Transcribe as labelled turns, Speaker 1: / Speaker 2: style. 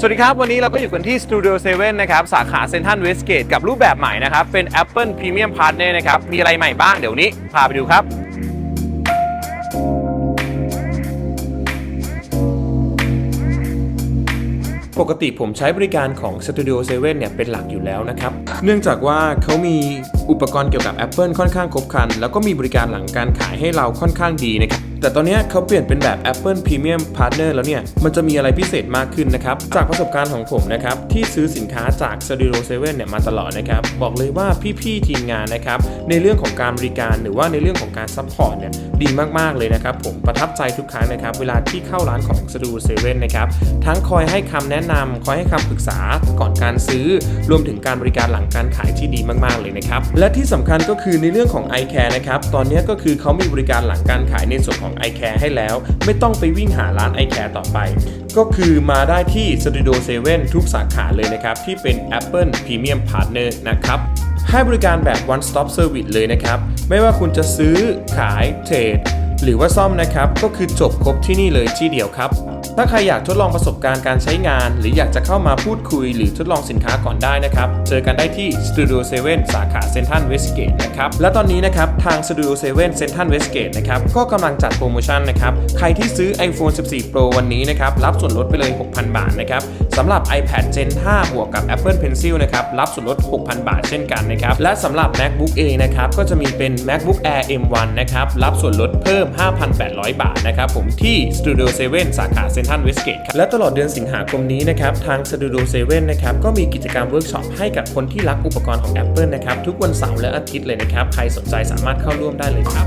Speaker 1: สวัสดีครับ วันนี้เราก็อยู่กันที่ Studio 7 นะครับ สาขาเซนทันเวสเกตกับรูปแบบใหม่นะครับ เป็น Apple Premium Partner นะครับ มีอะไรใหม่บ้างเดี๋ยวนี้ พาไปดูครับ
Speaker 2: ปกติผมใช้บริการของ Studio 7เนี่ยเป็นหลักอยู่แล้วนะครับ เนื่องจากว่าเขามีอุปกรณ์เกี่ยวกับ Apple ค่อนข้างครบครัน แล้วก็มีบริการหลังการขายให้เราค่อนข้างดีนะครับ แต่ตอนนี้เขาเปลี่ยนเป็นแบบ Apple Premium Partner แล้วเนี่ย มันจะมีอะไรพิเศษมากขึ้นนะครับ จากประสบการณ์ของผมนะครับ ที่ซื้อสินค้าจาก Studio 7เนี่ยมาตลอดนะครับ บอกเลยว่าพี่ๆทีมงานนะครับ ในเรื่องของการบริการหรือว่าในเรื่องของการซัพพอร์ตเนี่ย ดีมากๆเลยนะครับผมประทับใจทุกครั้งนะครับเวลาที่เข้าร้านของ Studio 7นนะครับทั้งคอยให้คำแนะนำคอยให้คำปรึกษาก่อนการซื้อ รวมถึงการบริการหลังการขายที่ดีมากๆเลยนะครับและที่สำคัญก็คือในเรื่องของ i Care นะครับตอนนี้ก็คือเขามีบริการหลังการขายในส่วนของ i Care ให้แล้ว ไม่ต้องไปวิ่งหาร้าน i Care ต่อไป ก็คือมาได้ที่ Studio 7ทุกสาขาเลยนะครับที่เป็น Apple Premium Partner นะครับ ให้บริการแบบ one stop service เลยนะครับ ไม่ว่าคุณจะซื้อขายเทรดหรือว่าซ่อมนะครับ ก็คือจบครบที่นี่เลยที่เดียวครับ ถ้าใครอยากทดลองประสบการณ์การใช้งาน หรืออยากจะเข้ามาพูดคุย หรือทดลองสินค้าก่อนได้นะครับ เจอกันได้ที่ Studio 7 สาขาเซนทันเวสเกตนะครับ และตอนนี้นะครับทาง Studio 7เซนทันเวสเกตนะครับ ก็กำลังจัดโปรโมชั่นนะครับ ใครที่ซื้อ iPhone 14 Pro วันนี้นะครับ รับส่วนลดไปเลย 6,000 บาทนะครับ สำหรับ iPad Gen 5 บวกกับ Apple Pencil นะครับ รับส่วนลด 6,000 บาทเช่นกันนะครับ และสำหรับ MacBook เองนะครับ ก็จะมีเป็น MacBook Air M1 นะครับ รับส่วนลดเพิ่ม 5,800 บาทนะครับผมที่ Studio 7 สาขาเซนทันเวสเกตครับและตลอดเดือนสิงหาคมนี้นะครับ ทาง Studio 7 นะครับ ก็มีกิจกรรมเวิร์กช็อปให้กับคนที่รักอุปกรณ์ของ Apple นะครับ ทุกวันเสาร์และอาทิตย์เลยนะครับ ใครสนใจสามารถเข้าร่วมได้เลยครับ